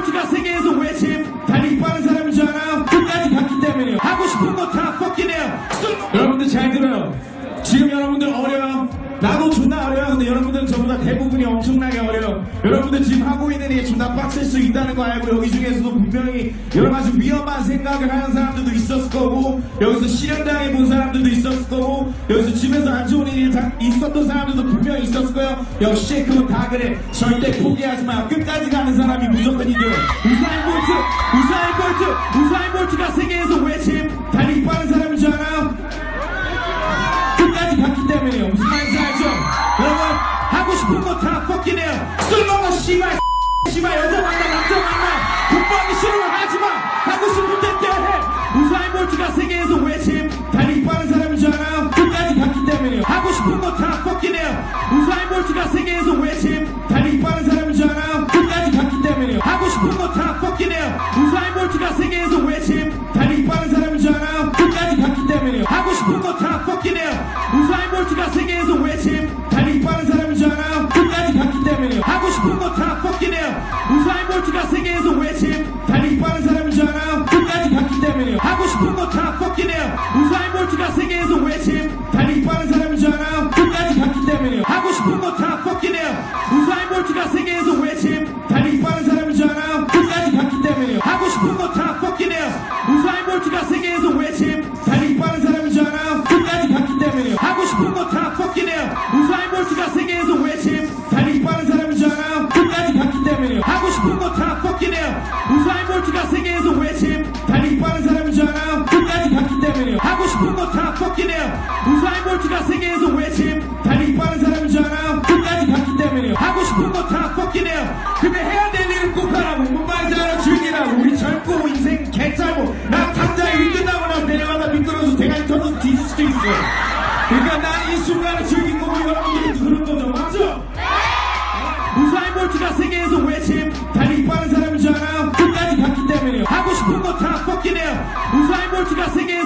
볼트가 세계에서 외침 달리기 빠른 사람인 줄 알아요? 끝까지 갔기 때문에요. 하고 싶은 거 다 꺾이네요. 여러분들 잘 들어요. 지금 여러분들 어려요 나도 존나 어려요. 근데 여러분들은 저보다 대부분이 엄청나게 어려요. 여러분들 지금 하고 있는 일이 존나 빡셀 수 있다는 거 알고 여기 중에서도 분명히 여러 가지 위험한 생각을 하는 사람들도 있었을 거고 여기서 실현당해 본 사람들도 있었을 거고 여기서 집에서 안 좋은 일이 다 있었던 사람들도 분명히 있었을 거예요. 역시 그건 다 그래. 절대 포기하지 마. 끝까지 가는 사람이 무조건 이겨 우사인 볼트 우사인 볼트 우사인 볼트가 세계에서 외침 달리기 빠른 사람인 줄 알아요? 끝까지 갔기 때문에요. 거다 꺾이네요. 우사인 볼트가 세계에서 외침. 달리기 빠른 사람인 줄 알아요? 끝까지 갔기 때문에요. 하고 싶은 거 다 꺾이네요. 우사인 볼트가 세계에서 외침. 달리기 빠른 사람인 줄 알아요? 끝까지 갔기 때문에요. 하고 싶은 거 다 꺾이네요. 우사인 볼트가 세계에서 외침. 달리기 빠른 사람인 줄 알아요? 끝까지 갔기 때문에요. 하고 싶은 거다 몰트라는 주인공으로 여러분들이 누구는 거죠? 맞죠? 네! 무사히 몰트가 세계에서 외침 달리 빠른 사람인 줄 알아요? 끝까지 갔기 때문에요. 하고 싶은 거 다 꺾이네요. 무사히 몰트가 세계에서